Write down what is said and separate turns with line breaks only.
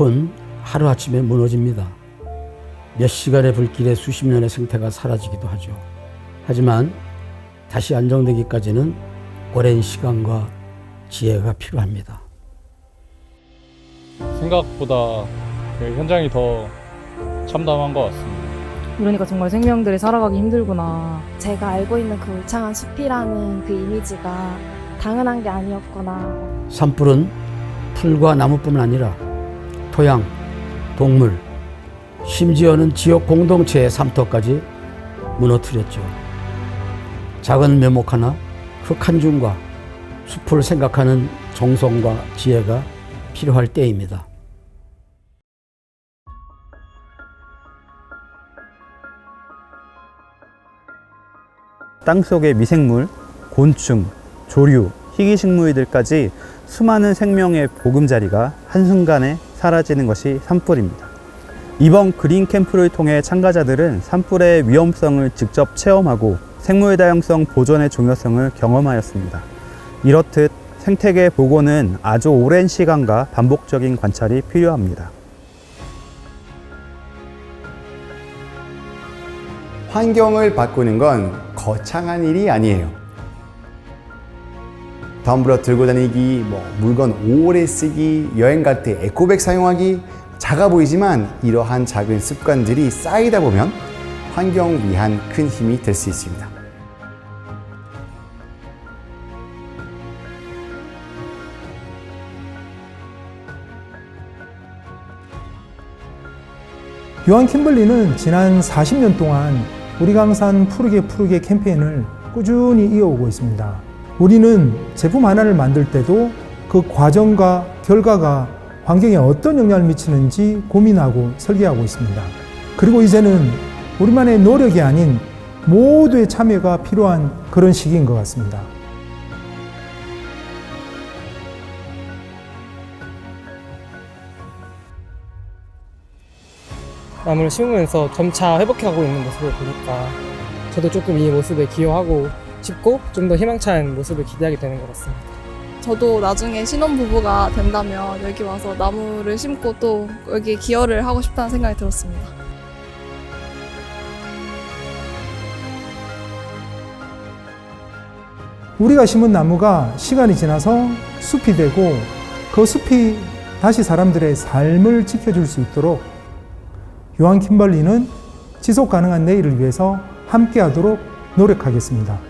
숲은 하루아침에 무너집니다. 몇 시간의 불길에 수십 년의 생태가 사라지기도 하죠. 하지만 다시 안정되기까지는 오랜 시간과 지혜가 필요합니다.
생각보다 그 현장이 더 참담한 것 같습니다.
그러니까 정말 생명들이 살아가기 힘들구나.
제가 알고 있는 그 울창한 숲이라는 그 이미지가 당연한 게 아니었구나.
산불은 풀과 나무뿐만 아니라 토양, 동물, 심지어는 지역 공동체의 삶터까지 무너뜨렸죠. 작은 묘목 하나, 흙 한 줌과 숲을 생각하는 정성과 지혜가 필요할 때입니다.
땅 속의 미생물, 곤충, 조류, 희귀식물들까지 수많은 생명의 보금자리가 한순간에 사라지는 것이 산불입니다. 이번 그린 캠프를 통해 참가자들은 산불의 위험성을 직접 체험하고 생물 다양성 보존의 중요성을 경험하였습니다. 이렇듯 생태계 보고는 아주 오랜 시간과 반복적인 관찰이 필요합니다.
환경을 바꾸는 건 거창한 일이 아니에요. 덤블러 들고 다니기, 뭐 물건 오래 쓰기, 여행 갈 때 에코백 사용하기 작아 보이지만 이러한 작은 습관들이 쌓이다 보면 환경 위한 큰 힘이 될 수 있습니다.
요한 킴벌리는 지난 40년 동안 우리 강산 푸르게 푸르게 캠페인을 꾸준히 이어오고 있습니다. 우리는 제품 하나를 만들 때도 그 과정과 결과가 환경에 어떤 영향을 미치는지 고민하고 설계하고 있습니다. 그리고 이제는 우리만의 노력이 아닌 모두의 참여가 필요한 그런 시기인 것 같습니다.
나무를 심으면서 점차 회복해가고 있는 모습을 보니까 저도 조금 이 모습에 기여하고 싶고 좀 더 희망찬 모습을 기대하게 되는 것 같습니다.
저도 나중에 신혼부부가 된다면 여기 와서 나무를 심고 또 여기 기여를 하고 싶다는 생각이 들었습니다.
우리가 심은 나무가 시간이 지나서 숲이 되고 그 숲이 다시 사람들의 삶을 지켜줄 수 있도록 요한 킴벌리는 지속 가능한 내일을 위해서 함께 하도록 노력하겠습니다.